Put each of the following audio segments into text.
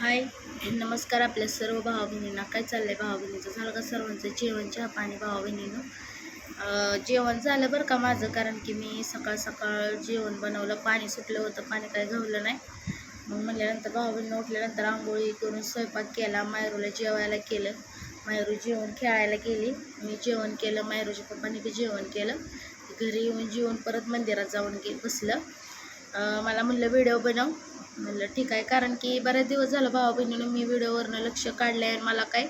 हाय नमस्कार आपल्या सर्व भावा बहिणींना काय चाललंय भावा बहिणीचं झालं का सर्वांचं जेवण चहा पाणी भावा बहिणीनं जेवण झालं बरं का माझं कारण की मी सकाळ सकाळ जेवण बनवलं. पाणी सुटलं होतं पाणी काय घावलं नाही. मग म्हणल्यानंतर भाऊबहिणीनं उठल्यानंतर आंघोळी करून स्वयंपाक केला. मायरूला जेवायला केलं. मायरू जेवण खेळायला गेली. मी जेवण केलं. मायरूच्या पप्पाने बी जेवण केलं. घरी येऊन जेवण परत मंदिरात जाऊन गे बसलं. मला म्हणलं व्हिडिओ बनव. म्हणलं ठीक आहे. कारण की बऱ्याच दिवस झालं भावा बहिणीनं मी व्हिडिओवरनं लक्ष काढलं आहे आणि मला काय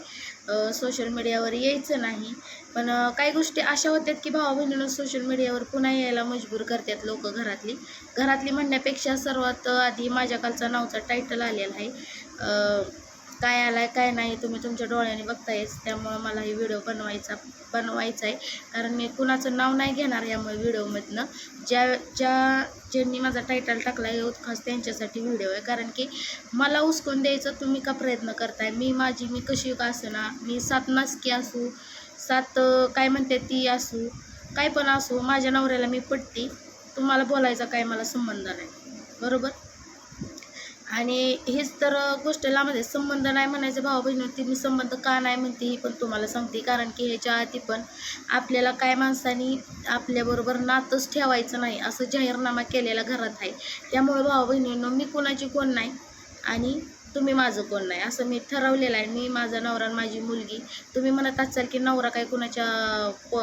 सोशल मीडियावर यायचं नाही. पण काही गोष्टी अशा होत्यात की भावा बहिणीनं सोशल मीडियावर पुन्हा यायला मजबूर करतात लोक घरातली. घरातली म्हणण्यापेक्षा सर्वात आधी माझ्या कालचा नावचा टायटल आलेला आहे काय आला आहे काय नाही तुम्ही तुमच्या डोळ्याने बघतायच. त्यामुळं मला हे व्हिडिओ बनवायचा बनवायचा आहे कारण मी कुणाचं नाव नाही घेणार यामुळे व्हिडिओमधनं. ज्या ज्या ज्यांनी माझा टायटल टाकला आहे खास त्यांच्यासाठी व्हिडिओ आहे कारण की मला उचकून द्यायचं तुम्ही का प्रयत्न करताय? मी माझी मी कशी का ना मी सात नासकी असू सात काय म्हणते ती असू काय पण असू माझ्या नवऱ्याला मी पटती. तुम्हाला बोलायचा काय मला संबंध नाही. बरोबर? आणि हेच तर गोष्ट लांबच म्हणजे संबंध नाही म्हणायचं भाऊ बहिणीवरती मी संबंध का नाही म्हणते ही पण तुम्हाला सांगते. कारण की ह्याच्या आधी पण आपल्याला काय माणसानी आपल्याबरोबर नातंच ठेवायचं नाही असं जाहीरनामा केलेला घरात आहे. त्यामुळे भाऊ बहिणींनो मी कोणाची कोण नाही आणि तुम्ही माझं कोण नाही. असं मी ठरवलेलं आहे. मी माझा नवरा आणि माझी मुलगी. तुम्ही म्हणत असाल की नवरा काय कुणाच्या प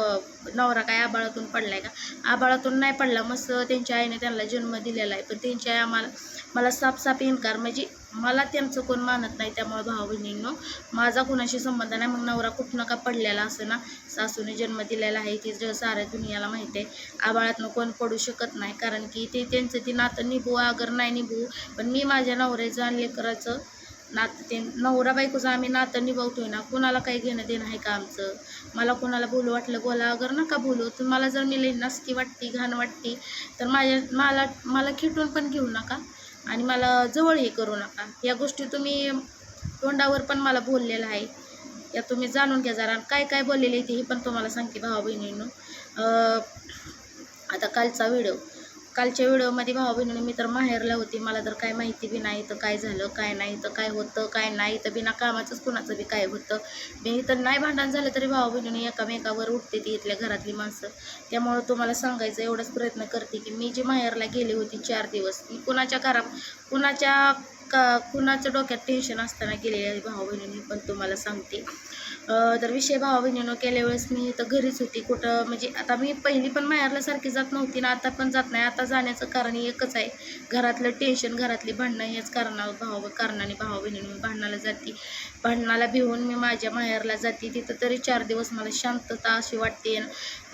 नवरा काय आबाळातून पडलाय का? आबाळातून नाही पडला. मस्त त्यांच्या आईने त्यांना जन्म दिलेला आहे. पण त्यांच्या आई आम्हाला मला साफसाफ साफ इन्कार. म्हणजे मला त्यांचं कोण मानत नाही त्यामुळे भाऊ बहिणींनो माझा कुणाशी संबंध नाही मग नवरा कुठनं का पडलेला असं ना? सासूने जन्म दिलेला आहे ती जर साऱ्या दुनियाला माहिती आहे आबाळातनं कोण पडू शकत नाही कारण की ते त्यांचं ती नातं निभू अगर नाही निभू पण मी माझ्या नवऱ्याचं आणि लेकराचं नातं ते नवरा बायकोचं आम्ही नातं निभावतोय ना कुणाला काही घेणं देणं आहे का आमचं? मला कुणाला बोलू वाटलं बोला अगर नका बोलू तर मला जर मी लई नसकी वाटती घाण वाटती तर माझ्या मला मला खिटून पण घेऊ नका. आणि मला जवळ हे करू नका. या गोष्टी तुम्ही तोंडावर पण मला बोललेलं आहे या तुम्ही जाणून घ्या जरा. काय काय बोललेले ते हे पण तुम्हाला सांगते भावा बहिणींनो आता कालचा व्हिडिओ. कालच्या व्हिडिओमध्ये भावा बहिणी मी तर माहेरला होती मला तर काय माहिती बी नाही तर काय झालं काय नाही तर काय होतं काय नाही तर बिना कामाचंच कुणाचं बी काय होतं. मी तर नाही भांडण झालं तरी भावा बहिणीने एकामेकावर उठते ती इथल्या घरातली माणसं. त्यामुळं तुम्हाला सांगायचं एवढाच प्रयत्न करते की मी जी माहेरला गेली होती चार दिवस मी कुणाच्या घरा कुणाच्या का कुणाचं डोक्यात टेन्शन असताना गेलेली आहे भाऊ बहिणींनी पण तुम्हाला सांगते. तर विषय भावा बहिणीनं केल्या वेळेस मी तर घरीच होती. कुठं म्हणजे आता मी पहिली पण माहेरला सारखी जात नव्हती ना आता पण जात नाही. आता जाण्याचं कारण एकच आहे. घरातलं टेन्शन घरातली भांडणं हेच कारणा भावा कारणाने भावा बहिणीनं मी भांडणाला जाते. भांडणाला भिवून मी माझ्या माहेरला जाते. तिथं तरी चार दिवस मला शांतता अशी वाटते.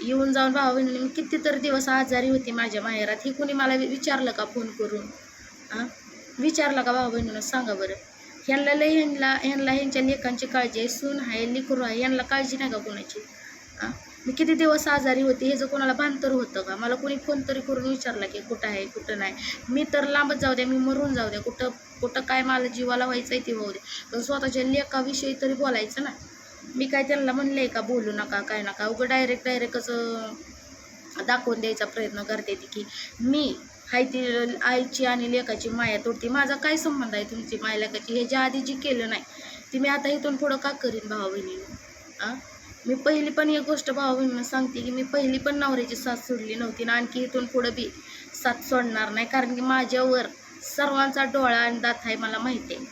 येऊन जाऊन भावा बहिणीने मी कितीतरी दिवस आजारी होती माझ्या माहेरात. हे कुणी मला विचारलं का फोन करून? हां विचारलं का बाबा बहिणीनं सांगा बरं. ह्यांना लय ह्यांना ह्यांना ह्यांच्या लेखांची काळजी आहे सून आहे लिकरू आहे यांना काळजी नाही का कोणाची? हां मी किती दिवस आजारी होते ह्याचं कोणाला भानतर होतं का? मला कोणी फोन तरी करून विचारलं की कुठं आहे कुठं नाही. मी तर लांबच जाऊ द्या मी मरून जाऊ द्या. कुठं कुठं काय मला जीवाला व्हायचं आहे ते होऊ दे पण स्वतःच्या लेखाविषयी तरी बोलायचं ना. मी काय त्यांना म्हणलं आहे का बोलू नका काय नका. उगं डायरेक्ट डायरेक्टच दाखवून द्यायचा प्रयत्न करते ती की मी हाय ती आईची आणि लेकाची माया तोडते. माझा काय संबंध आहे तुमची माया लेकाची ह्याच्या आधी जी केलं नाही ती मी आता इथून पुढं का करीन भावा बहिणीनं आ? मी पहिली पण एक गोष्ट भावा बहिणीनं सांगते की मी पहिली पण नवऱ्याची साथ सोडली नव्हती ना आणखी इथून पुढं बी साथ सोडणार नाही. कारण की माझ्यावर सर्वांचा डोळा आणि दात आहे मला माहिती आहे.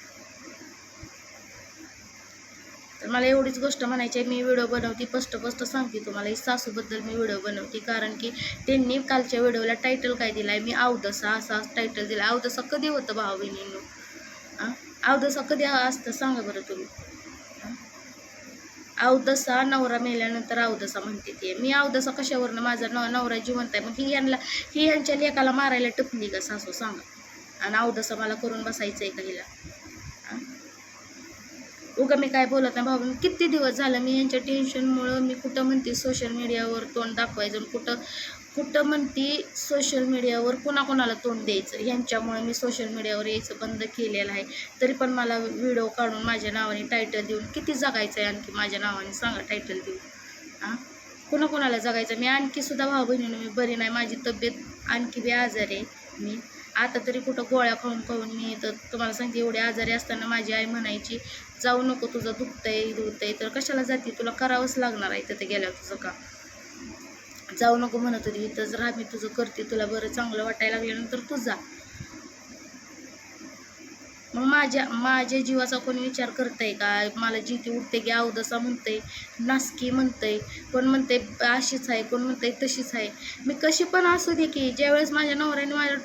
तर मला एवढीच गोष्ट म्हणायची आहे मी व्हिडिओ बनवते स्पष्ट स्पष्ट सांगते तुम्हाला ही सासूबद्दल मी व्हिडिओ बनवते. कारण की त्यांनी कालच्या व्हिडिओला टायटल काय दिला आहे मी अवदसा असा टायटल दिला. अवदसा कधी होतं भाऊ बहिणींनो? अवदसा कधी असतं सांगा बरं तुम्ही. अवदसा नवरा मेल्यानंतर अवदसा म्हणते ते. मी अवदसा कशावरनं? माझा न नवरा जिवंत आहे. मग ही यांना ही यांच्या लेकाला मारायला टपली का सासू? सांगा. आणि अवदसा मला करून बसायचं आहे का हिला? उगा मी काय बोलत नाही भाऊ. किती दिवस झालं मी यांच्या टेन्शनमुळं मी कुठं म्हणते सोशल मीडियावर तोंड दाखवायचं आणि कुठं कुठं म्हणते सोशल मीडियावर कोणाकोणाला तोंड द्यायचं. ह्यांच्यामुळे मी सोशल मीडियावर यायचं बंद केलेलं आहे. तरी पण मला व्हिडिओ काढून माझ्या नावाने टायटल देऊन किती जगायचं आहे आणखी माझ्या नावाने सांगा टायटल देऊन. हां कुणाकुणाला जगायचं? मी आणखी सुद्धा भाऊ बहिणीनं मी बरी नाही. माझी तब्येत आणखी बी आजारी आहे. मी आता तरी कुठं गोळ्या खाऊन खाऊन मी तर तुम्हाला सांगते एवढे आजारी असताना माझी आई म्हणायची जाऊ नको तुझं दुखतंय दुखतंय. तर कशाला जाते? तुला करावंच लागणार आहे तिथं गेल्यावर तुझं का जाऊ नको म्हणत होती. इथंच राहा मी तुझं करते तुला बरं चांगलं वाटायला लागल्यानंतर तू जा. मग माझ्या माझ्या जीवाचा कोणी विचार करतंय का? मला जिथे उठते की अवदसा म्हणतंय नासकी म्हणतंय कोण म्हणते अशीच आहे कोण म्हणतंय तशीच आहे. मी कशी पण असू दे की ज्यावेळेस माझ्या नवऱ्याने माझ्या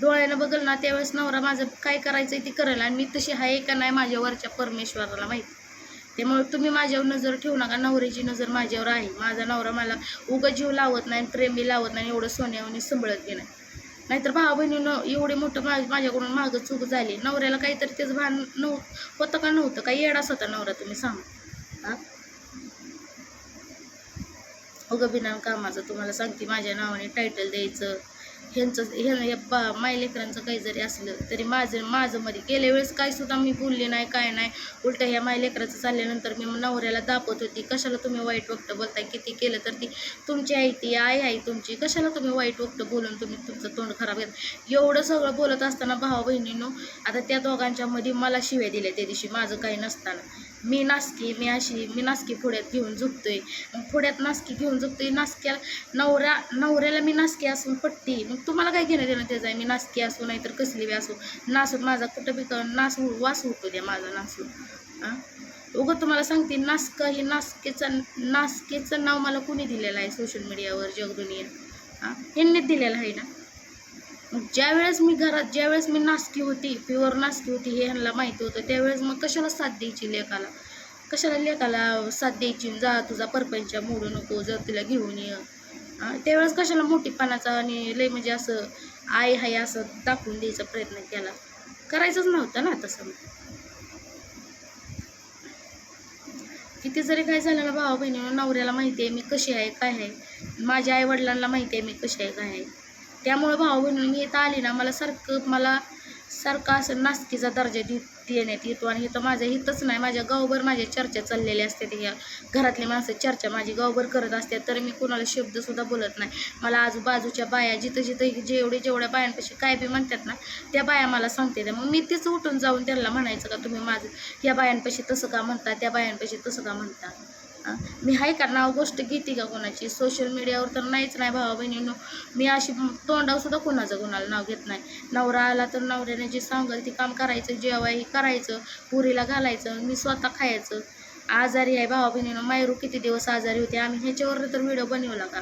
डोळ्यानं बघल ना त्यावेळेस नवरा माझं काय करायचं ते करेल आणि मी तशी आहे का नाही माझ्यावरच्या परमेश्वराला माहिती. त्यामुळे तुम्ही माझ्यावर नजर ठेवू नका. नवऱ्याची नजर माझ्यावर आहे. माझा नवरा मला उगं जीव लावत नाही प्रेमी लावत नाही एवढं सोन्यावून संभळत बी नाही. नाहीतर भाऊ बहिणीनं एवढे मोठं मा माझ्याकडून मागं चूक झाली. नवऱ्याला काहीतरी त्याचं भान नव्ह होतं का नव्हतं? काही येडाच होता नवरा तुम्ही सांग. हां? उगं बिना कामाचं तुम्हाला सांगते माझ्या नावाने टायटल द्यायचं. ह्यांचं ह्या बा माय लेकरांचं काही जरी असलं तरी माझं माझं मध्ये गेल्या वेळेस काय सुद्धा मी बोलले नाही काय नाही. उलटं ह्या माय लेकराचं चालल्यानंतर मी नवऱ्याला दाखवत होती कशाला तुम्ही वाईट वक्त बोलताय किती केलं तर ती तुमची आई ती आई आहे तुमची कशाला तुम्ही वाईट वक्त बोलून तुम्ही तुमचं तोंड खराब घेत एवढं सगळं बोलत असताना भावा बहिणीनो आता त्या दोघांच्या मध्ये मला शिव्या दिल्या त्या दिवशी माझं काही नसताना. मी नासकी मी अशी मी नासकी फुड्यात घेऊन झुकतोय. मग फुड्यात नासकी घेऊन झोपतो आहे नासक्याला नवऱ्या नवऱ्याला मी नासकी असून पट्टी. मग तुम्हाला काय घेणं देणं त्याचं आहे? मी नासकी असू नाही तर कसली बी असू. नासून माझा कुठं बी नास वास होतो द्या माझा नासून हां उगं तुम्हाला सांगते नासका हे नासकेचं नासकेचं नाव मला कुणी दिलेलं आहे सोशल मीडियावर जगदुनिया हां यांनीच दिलेलं आहे ना? ज्यावेळेस मी घरात ज्यावेळेस मी नासकी होती प्युअर नासकी होती हे ह्यांना माहिती होतं त्यावेळेस मग कशाला साथ द्यायची लेखाला कशाला लेखाला साथ द्यायची? जा तुझा परपंच मोडू नको जर तिला घेऊन ये. त्यावेळेस कशाला मोठीपणाचा आणि लय म्हणजे असं आई हाय असं दाखवून द्यायचा प्रयत्न केला. करायचंच नव्हतं ना तसं किती जरी काय झालं ना भावा बहिणीनं नवऱ्याला माहिती आहे मी कशी आहे काय आहे. माझ्या आईवडिलांना माहिती आहे मी कशी आहे काय आहे. त्यामुळं भाऊ बहिणी मी इथं आली ना मला सारखं मला सारखं असं नास्तिकीचा दर्जा दि देण्यात येतो. आणि इथं माझ्या हितच नाही. माझ्या गावभर माझ्या चर्चा चाललेल्या असतात ह्या घरातली माणसं चर्चा माझी गावभर करत असतात. तर मी कोणाला शब्दसुद्धा बोलत नाही. मला आजूबाजूच्या बाया जिथं जिथं जेवढे जेवढ्या बायांपाशी काय बी म्हणतात ना त्या बाया मला सांगते. मग मी तीच उठून जाऊन त्यांना म्हणायचं का तुम्ही माझं या बायांपाशी तसं का म्हणता? त्या बायांपाशी तसं का म्हणता? मी आहे का नाव गोष्ट घेते का कोणाची? सोशल मीडियावर तर नाहीच नाही भावा बहिणीनं. मी अशी तोंडावसुद्धा कोणाचं कोणाला नाव घेत नाही. नवरा आला तर नवऱ्याने जे सांगेल ते काम करायचं जेवाय करायचं पुरीला घालायचं मी स्वतः खायचं. आजारी आहे भावा बहिणीनं. मायरू किती दिवस आजारी होते? आम्ही ह्याच्यावर तर व्हिडिओ बनवला का?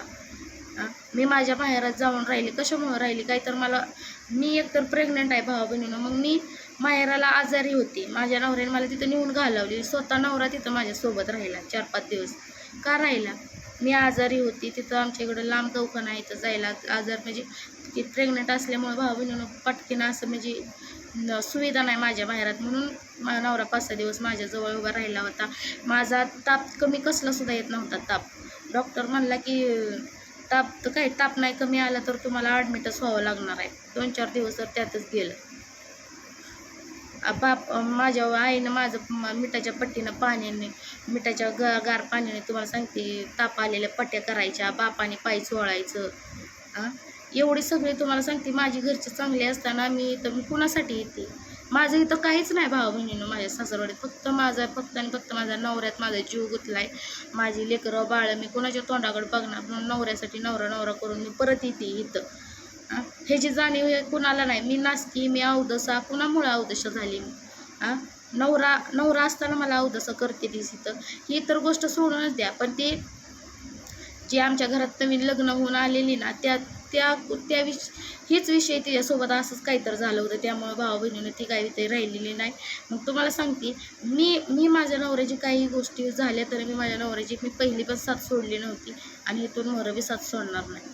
मी माझ्या माहेरात जाऊन राहिली. कशामुळं राहिली? काय तर मला मी एकतर प्रेग्नंट आहे भावा बहिणीनं. मग मी माहेराला आजारी होती. माझ्या नवऱ्याने मला तिथं नेऊन घालवली. स्वतः नवरा तिथं माझ्यासोबत राहिला. चार पाच दिवस का राहिला? मी आजारी होती. तिथं आमच्या इकडं लांब दवाखाना आहे. इथं जायला आजार म्हणजे ती प्रेग्नंट असल्यामुळे भाऊ बहिणीनं पटकीनं असं म्हणजे सुविधा नाही माझ्या माहेरात. म्हणून माझा नवरा पाच सहा दिवस माझ्याजवळ उभा राहिला होता. माझा ताप कमी कसलासुद्धा येत नव्हता ताप. डॉक्टर म्हणला की ताप तर काही ताप नाही कमी आला तर तुम्हाला ॲडमिटच व्हावं लागणार आहे. दोन चार दिवस तर त्यातच गेलं. बाप माझ्या आईनं माझं मिठाच्या पट्टीनं पाण्याने मिठाच्या ग गार पाण्याने तुम्हाला सांगते ताप आलेल्या पट्ट्या करायच्या बापाने पाय चोळायचं हां एवढी सगळी तुम्हाला सांगते माझी घरचे चांगले असताना मी इथं मी कुणासाठी येते? माझं इथं काहीच नाही भाऊ बहिणीनं माझ्या सासरवाडीत. फक्त माझा फक्त आणि फक्त माझा नवऱ्यात माझा जीव गुतलाय. माझी लेकरं बाळं मी कोणाच्या तोंडाकडे बघणार म्हणून नवऱ्यासाठी नवरा नवरा करून मी परत येते इथं. ह्याची जाणीव हे कुणाला नाही. मी नाचकी मी अवदसा कुणामुळे अवदशा झाली मी? हां नवरा नवरा असताना मला अवदसा करते तीच इथं ही तर गोष्ट सोडूनच द्या पण ते जी आमच्या घरात नवीन लग्न होऊन आलेली ना त्या त्या त्या विष हीच विषय तिच्यासोबत असंच काहीतरी झालं होतं. त्यामुळं भावा बहिणीनं ती काही ते राहिलेली नाही. मग तुम्हाला सांगते मी मी माझ्या नवऱ्याची काही गोष्टी झाल्या तर मी माझ्या नवऱ्याची मी पहिली पण साथ सोडली नव्हती. आणि इथून नवरा बी साथ सोडणार नाही.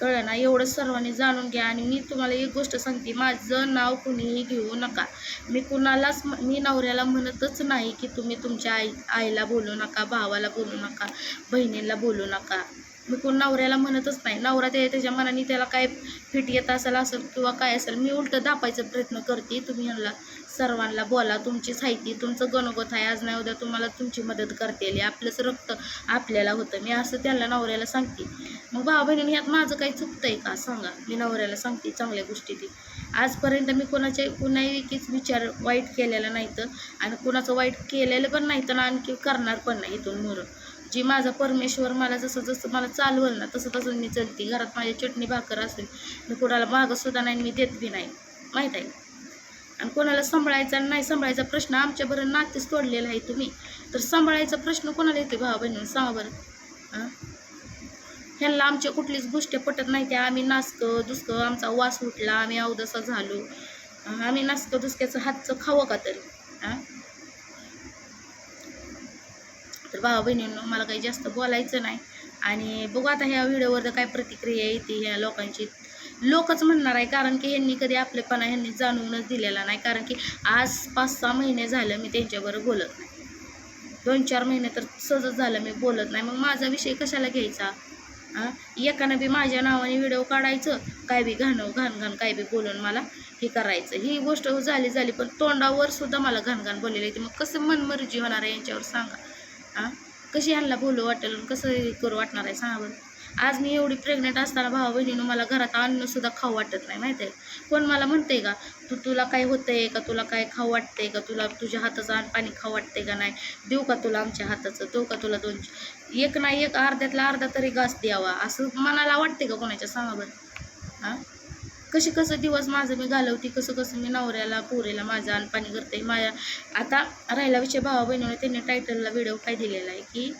कळलं ना एवढं सर्वांनी जाणून घ्या. आणि मी तुम्हाला एक गोष्ट सांगते माझं नाव कुणीही घेऊ नका. मी कुणालाच मी नवऱ्याला म्हणतच नाही की तुम्ही तुमच्या आई आईला बोलू नका भावाला बोलू नका बहिणीला बोलू नका. मी कोण नवऱ्याला म्हणतच नाही. नवरा ते त्याच्या मनाने त्याला काय फिट येत असेल असेल किंवा काय असेल मी उलटं दापायचा प्रयत्न करते. तुम्ही ह्यांना सर्वांना बोला तुमची साहित्य तुमचं गणगोत आहे. आज नाही उद्या तुम्हाला तुमची मदत करते. आपलंच रक्त आपल्याला होतं. मी असं त्याला नवऱ्याला सांगते. मग भाऊ बहिणीने ह्यात माझं काही चुकतंय का? सांगा. मी नवऱ्याला सांगते चांगल्या गोष्टी ती आजपर्यंत मी कोणाच्या कुणाहीच विचार वाईट केलेला नाही तर आणि कुणाचं वाईट केलेलं पण नाही तर आणखी करणार पण नाही इथून मोर जी माझा परमेश्वर मला जसं जसं मला चालवल ना तसं तसं मी चलते. घरात माझी चटणी भाकर असेल मी कुणाला मागंसुद्धा नाही मी देत बी नाही. माहीत आहे? आणि कोणाला सांभाळायचा नाही सांभाळायचा प्रश्न आमच्याबरोबर नातेच तोडलेला आहे तुम्ही. तर सांभाळायचा प्रश्न कोणाला येते भावा बहिणी सांगा बरं. हां? ह्यांना आमच्या कुठलीच गोष्ट पटत नाही त्या आम्ही नासकं दुसकं आमचा वास उठला आम्ही अवदसा झालो. आम्ही नासकं दुसक्याचं हातचं खावं का तरी? हां? तर भावा बहिणींनो मला काही जास्त बोलायचं नाही. आणि बघू आता ह्या व्हिडिओवर काय प्रतिक्रिया येते ह्या लोकांची. लोकच म्हणणार आहे कारण की ह्यांनी कधी आपलेपणा ह्यांनी जाणवूनच दिलेला नाही कारण की आज पाच सहा महिने झालं मी त्यांच्याबरोबर बोलत नाही. दोन चार महिने तर सहजच झालं मी बोलत नाही. मग माझा विषय कशाला घ्यायचा? हां एकानं बी माझ्या नावाने व्हिडिओ काढायचं काय बी घाण घाण घाण काय बी बोलून मला हे करायचं. ही गोष्ट झाली झाली पण तोंडावर सुद्धा मला घाण घाण बोललेली आहे. मग कसं मनमर्जी होणार आहे यांच्यावर सांगा? हां कशी ह्यांना बोलू वाटेल आणि कसं हे करू वाटणार आहे? सांगा बरं. आज मी एवढी प्रेग्नेंट असताना भावा बहिणीनं मला घरात अन्नसुद्धा खाऊ वाटत नाही माहिती आहे? कोण मला म्हणते का तू तुला काय होतंय का तुला काय खाऊ वाटतंय का तुला तुझ्या हाताचं अन्न पाणी खाऊ वाटतंय का नाही? देऊ का तुला आमच्या हाताचं? देऊ का तुला दोन एक नाही एक अर्ध्यातला अर्धा तरी घास द्यावा असं मनाला वाटते का कोणाच्या सांगा बरं हां? कसे कसं दिवस माझं मी घालवते कसं कसं मी नवऱ्याला पोरेला माझं अनपाणी करते माझ्या आता राहिला विषय भावा बहिणीने त्यांनी टायटलला व्हिडिओ काय दिलेला आहे की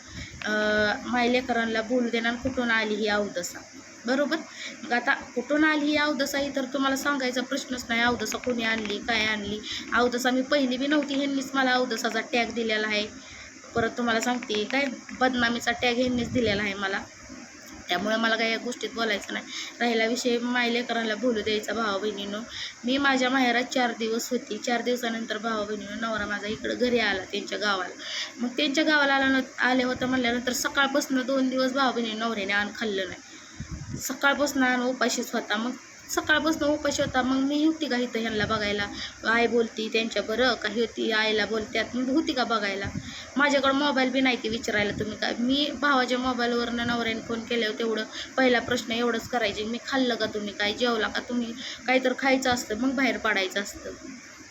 अं, माझ्या लेकरांना बोलू देणार कुठून आली ही अवदसा. बरोबर? मग आता कुठून आली ही अवदसा ही तर तुम्हाला सांगायचा प्रश्नच नाही अवदसा कोणी आणली काय आणली? अवदसा मी पहिली बी नव्हती ह्यांनीच मला अवदसाचा टॅग दिलेला आहे. परत तुम्हाला सांगते काय बदनामीचा टॅग ह्यांनीच दिलेला आहे मला. त्यामुळे मला काही या गोष्टीत बोलायचं नाही. राहिला विषय मायलेकरांना बोलू द्यायचा भावा बहिणीनं मी माझ्या माहेरात चार दिवस होती. चार दिवसानंतर भावा बहिणीनं नवरा माझा इकडं घरी आला त्यांच्या गावाला. मग त्यांच्या गावाला आला आले होतं म्हणल्यानंतर सकाळपासून दोन दिवस भावा बहिणी नवऱ्याने आण खाल्लं नाही. सकाळपासून आण उपाशीच होता. मग सकाळपासून उपाशी होता. मग मी होती का इथं ह्यांना बघायला? आई बोलती त्यांच्या बरं काही होती. आईला बोलत्यात मी होती का बघायला? माझ्याकडं मोबाईल बी नाही की विचारायला तुम्ही काय? मी भावाच्या मोबाईलवरनं नवऱ्याने फोन केल्यावर तेवढं पहिला प्रश्न एवढंच करायचे मी खाल्लं का तुम्ही? काय जेवला का तुम्ही? काहीतरी खायचं असतं मग बाहेर पडायचं असतं.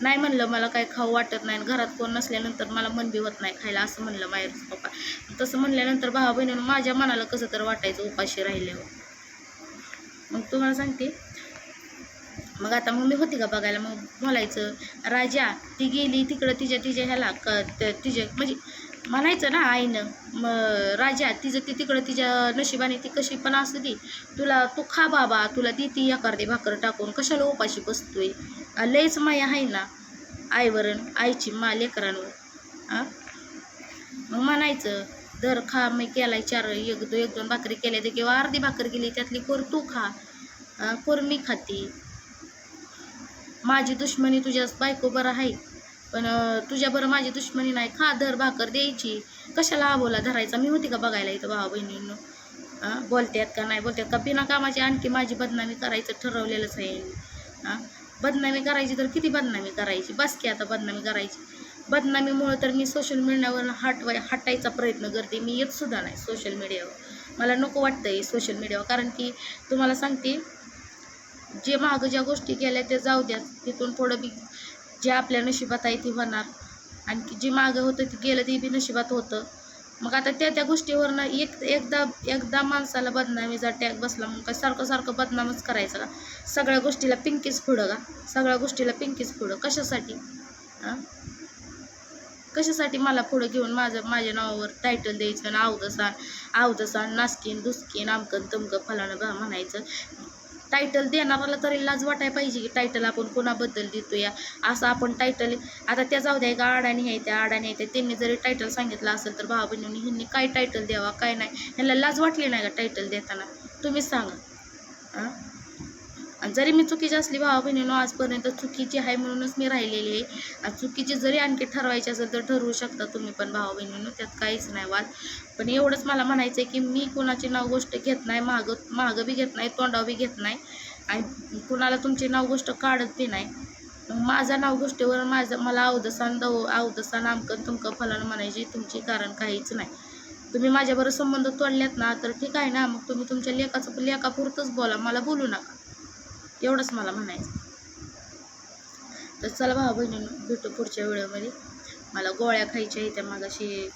नाही म्हणलं मला काय खाऊ वाटत नाही घरात कोण नसल्यानंतर मला मन बी होत नाही खायला असं म्हणलं माहेरचं पप्पा. तसं म्हणल्यानंतर भावा बहिणीनं माझ्या मनाला कसं तर वाटायचं उपाशी राहिल्यावर. मग तुम्हाला सांगते मग आता मग मी होती का बघायला? मग बोलायचं राजा ती गेली तिकडं तिच्या तिच्या ह्याला क तिच्या म्हणजे म्हणायचं ना आईनं मग राजा तिचं ती तिकडं तिच्या नशिबाने ती कशी पण असू ती तुला तू खा बाबा तुला देती एखादी भाकर टाकून कशाला उपाशी बसतोय? लयच माया आहे ना आईवरण आईची मा लेकरांवर हां मग म्हणायचं दर खा मी केलाय चार एक दो एक दोन भाकरी केल्या तर किंवा अर्धी भाकर केली त्यातली कोर तू खा कोर मी खाते. माझी दुश्मनी तुझ्या बायको बरं आहे. पण तुझ्याबरं तुझ्या बरं माझी दुश्मनी नाही. खा धर भाकर द्यायची. कशाला आबोला धरायचा? मी होती का बघायला इथं भावा बहिणींनो? हां का नाही बोलतात का? बिना कामाची आणखी माझी बदनामी करायचं ठरवलेलंच आहे. हां बदनामी करायची तर किती बदनामी करायची? बस की आता बदनामी करायची. बदनामीमुळं तर मी सोशल मीडियावर हटवाय हटायचा प्रयत्न करते. मी येतसुद्धा नाही सोशल मीडियावर मला नको वाटतं आहे सोशल मीडियावर कारण की तुम्हाला सांगते जे मागं ज्या गोष्टी केल्या त्या जाऊ द्या तिथून पुढं बी जे आपल्या नशिबात आहे ते होणार. आणखी जे मागं होतं ते गेलं ते बी नशिबात होतं. मग आता त्या त्या गोष्टीवरनं एक एकदा एकदा माणसाला बदनामीचा टॅग बसला मग काय सारखं सारखं बदनामच करायचं का? सगळ्या गोष्टीला पिंकीच पुढं का? सगळ्या गोष्टीला पिंकीच पुढं कशासाठी? हां कशासाठी मला पुढं घेऊन माझं माझ्या नावावर टायटल द्यायचं आणि अवदसान अवदसान नासकीन दुसकीन आमकन तमकं फलानं बा म्हणायचं? टायटल देणाऱ्याला तरी लाज वाटाय पाहिजे की टायटल आपण कोणाबद्दल देतो या असं आपण टायटल आता त्या जाऊ द्या का अडाणी आहे त्या अडाणी आहे त्या त्यांनी जरी टायटल सांगितलं असेल तर भावा बहिणींनी ह्यांनी काय टायटल द्यावा काय नाही. ह्याला लाज वाटली नाही का टायटल देताना? तुम्हीच सांगा. हां आणि जरी मी चुकीची असली भावा बहिणीनो आजपर्यंत चुकीची आहे म्हणूनच मी राहिलेली आहे. आणि चुकीची जरी आणखी ठरवायची असेल तर ठरवू शकता तुम्ही पण भावा बहिणीनं त्यात काहीच नाही वाद. पण एवढंच मला म्हणायचं आहे की मी कुणाची नाव गोष्ट घेत नाही मागं मागं बी घेत नाही तोंडाव बी घेत नाही. आणि कुणाला तुमची नाव गोष्ट काढत बी नाही. माझा नाव गोष्टीवर माझं मला अवदसान दव अवदसान आमकन तुमकं फलन म्हणायची तुमची कारण काहीच नाही. तुम्ही माझ्याबरोबर संबंध तोडल्यात ना तर ठीक आहे ना मग तुम्ही तुमच्या लेखाचं लेखापुरतंच बोला मला बोलू नका. एवढंच मला म्हणायचं. तर चला भाऊ बहिणीनं भेटू पुढच्या व्हिडिओमध्ये. मला गोळ्या खायच्या इथे मागाशी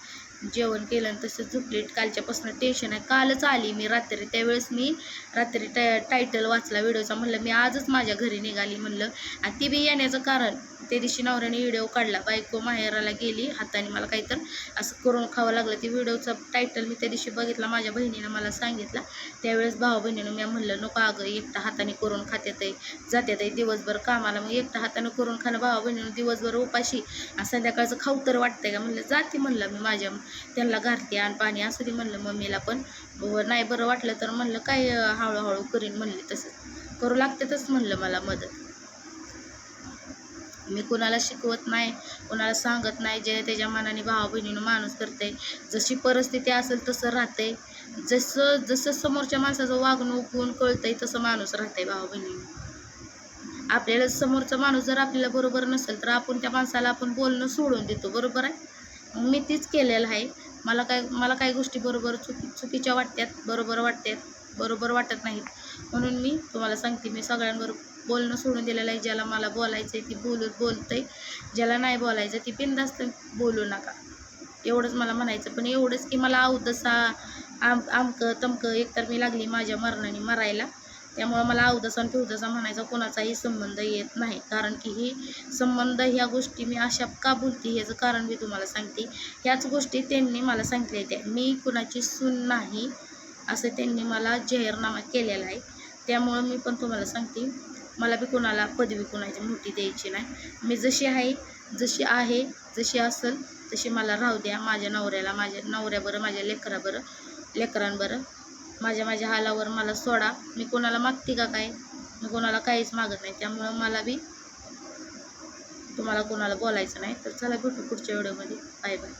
जेवण केलं आणि तसं झोपले. कालच्यापासून टेन्शन आहे. कालच आली मी रात्री. त्यावेळेस मी रात्री टाय टायटल वाचला व्हिडिओचा. म्हणलं मी आजच माझ्या घरी निघाली. म्हणलं आणि ती बी येण्याचं कारण. त्या दिवशी नवऱ्याने व्हिडिओ काढला. बायको माहेराला गेली हाताने. मला काहीतर असं करून खावं लागलं. ती व्हिडिओचा टायटल मी त्या दिवशी बघितला. माझ्या बहिणीनं मला सांगितला. त्यावेळेस भाऊ बहिणीनं मी म्हणलं नको अगं एकटा हाताने करून खात्यात आहे. जात्यात आहे दिवसभर कामाला. मग एकटा हाताने करून खाणं भाऊ बहिणीनं दिवसभर उपाशी. आणि संध्याकाळचं खाऊ तर वाटतंय का? म्हणलं जाते. म्हणलं मी माझ्या त्यांना घालते आणि पाणी असू दे म्हणलं मम्मीला पण. नाही बरं वाटलं तर म्हणलं काय हळूहळू करीन म्हणले तसं. करू लागतेच म्हणलं मला मदत. मी कुणाला शिकवत नाही कुणाला सांगत नाही जे त्याच्या मनाने भावा बहिणीनं माणूस करते जशी परिस्थिती असेल तसं राहते जसं जसं समोरच्या माणसाचं वागणूक गुण कळतंय तसं माणूस राहते भावा बहिणीनं आपल्याला समोरचा माणूस जर आपल्याला बरोबर नसेल तर आपण त्या माणसाला आपण बोलणं सोडून देतो. बरोबर आहे? मी तीच केलेलं आहे. मला काय मला काही गोष्टी बरोबर चुकी चुकीच्या वाटतात बरोबर वाटतात बरोबर वाटत नाहीत. म्हणून मी तुम्हाला सांगते मी सगळ्यांबरोबर बोलणं सोडून दिलेलं आहे. ज्याला मला बोलायचं आहे ती बोलत बोलते ज्याला नाही बोलायचं ती बिनधास्त बोलू नका. एवढंच मला म्हणायचं. पण एवढंच की मला अवदसा आम आमकं तमकं एकतर मी लागली माझ्या मरणाने मरायला. त्यामुळं मला अवदसा आणि पिवदसा म्हणायचा कोणाचाही संबंध येत नाही. कारण की ही संबंध ह्या गोष्टी मी अशा का बोलते ह्याचं कारण मी तुम्हाला सांगते. ह्याच गोष्टी त्यांनी मला सांगितल्या होत्या. मी कुणाची सून नाही असं त्यांनी मला जाहीरनामा केलेला आहे. त्यामुळं मी पण तुम्हाला सांगते मला बी कोणाला पदवी कोणाची मोठी द्यायची नाही. मी जशी आहे जशी आहे जशी असेल तशी मला राहू द्या. माझ्या नवऱ्याला माझ्या नवऱ्याबरं माझ्या लेकराबरं लेकरांबरं माझ्या माझ्या हालावर मला सोडा. मी कोणाला मागते का काय? मी कोणाला काहीच मागत नाही. त्यामुळं मला बी तुम्हाला कोणाला बोलायचं नाही. तर चला भेटू पुढच्या व्हिडिओमध्ये. Bye bye.